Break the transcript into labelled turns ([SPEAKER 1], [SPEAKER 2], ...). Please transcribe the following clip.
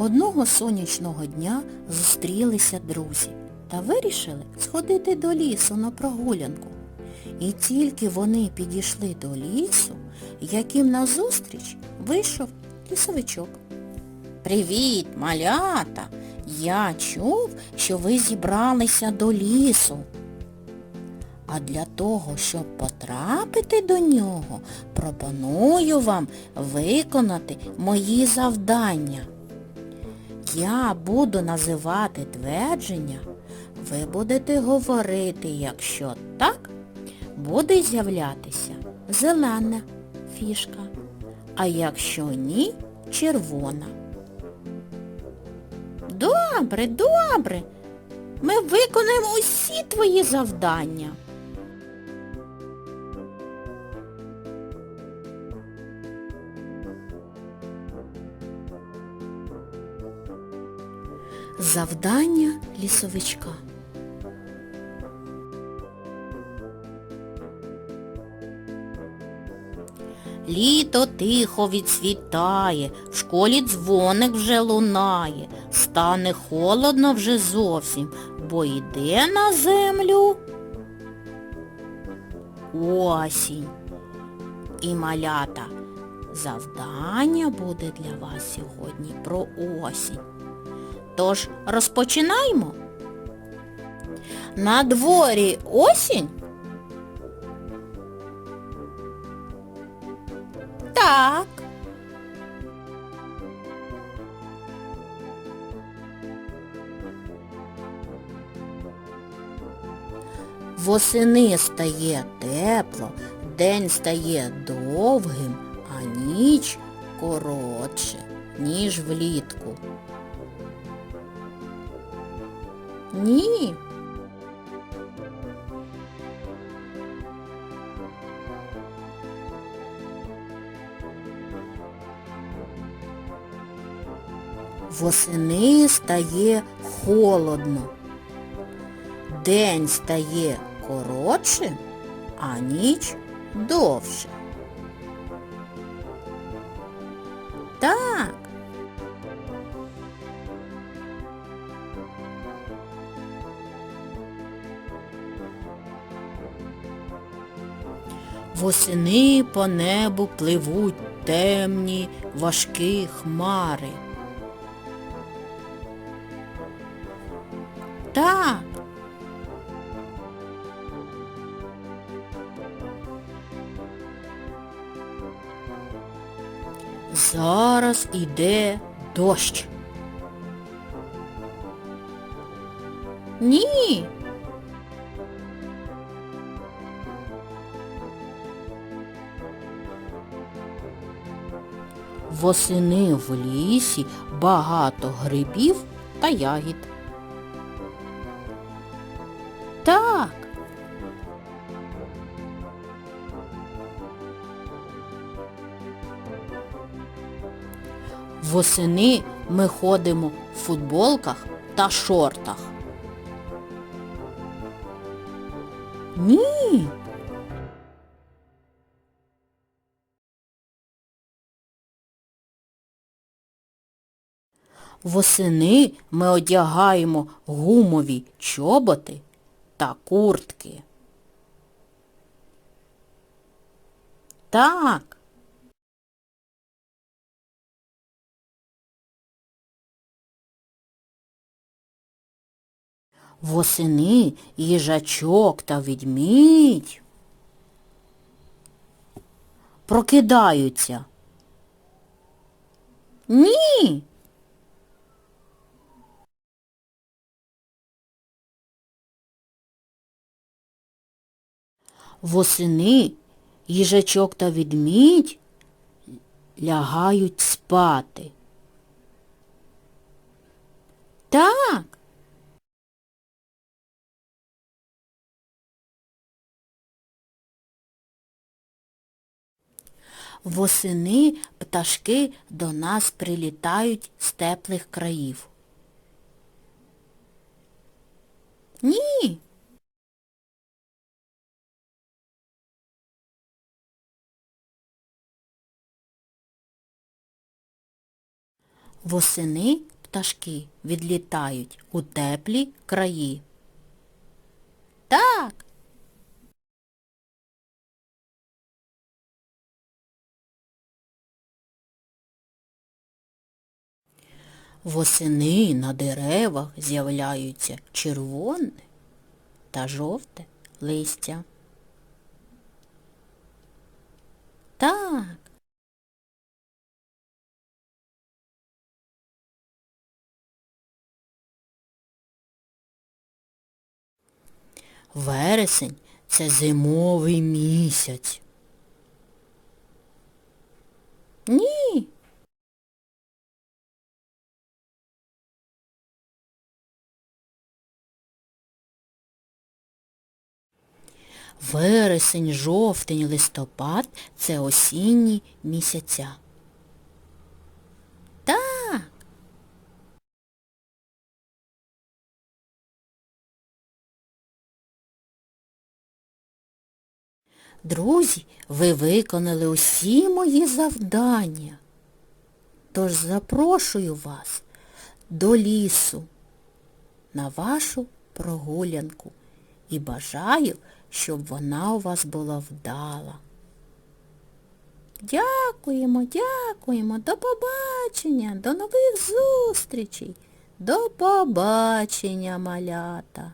[SPEAKER 1] Одного сонячного дня зустрілися друзі та вирішили сходити до лісу на прогулянку. І тільки вони підійшли до лісу, як їм назустріч вийшов лісовичок. Привіт, малята! Я чув, що ви зібралися до лісу. А для того, щоб потрапити до нього, пропоную вам виконати мої завдання. Я буду називати твердження, ви будете говорити, якщо так, буде з'являтися зелена фішка, а якщо ні, червона. Добре, добре. Ми виконаємо усі твої завдання. Завдання лісовичка. Літо тихо відсвітає, в школі дзвоник вже лунає, стане холодно вже зовсім, бо йде на землю осінь. І малята, завдання буде для вас сьогодні про осінь. Тож розпочинаємо. На дворі осінь? Так. Восени стає тепло, день стає довгим, а ніч коротше, ніж влітку. Ні. Восени стає холодно. День стає коротшим, а ніч довше. Так. Восени по небу пливуть темні, важкі хмари. Так. Зараз іде дощ. Ні. Восени в лісі багато грибів та ягід. Так. Восени ми ходимо в футболках та шортах. Ні. Восени ми одягаємо гумові чоботи та куртки. Так. Восени їжачок та ведмідь прокидаються. Ні. Восени їжачок та ведмідь лягають спати. Так. Восени пташки до нас прилітають з теплих країв. Ні. Восени пташки відлітають у теплі краї? Так. Восени на деревах з'являються червоне та жовте листя. Так. Вересень це зимовий місяць. Ні. Вересень, жовтень, листопад це осінні місяця. Так. Друзі, ви виконали усі мої завдання. Тож запрошую вас до лісу на вашу прогулянку і бажаю, щоб вона у вас була вдала. Дякуємо, дякуємо, до побачення, до нових зустрічей, до побачення, малята.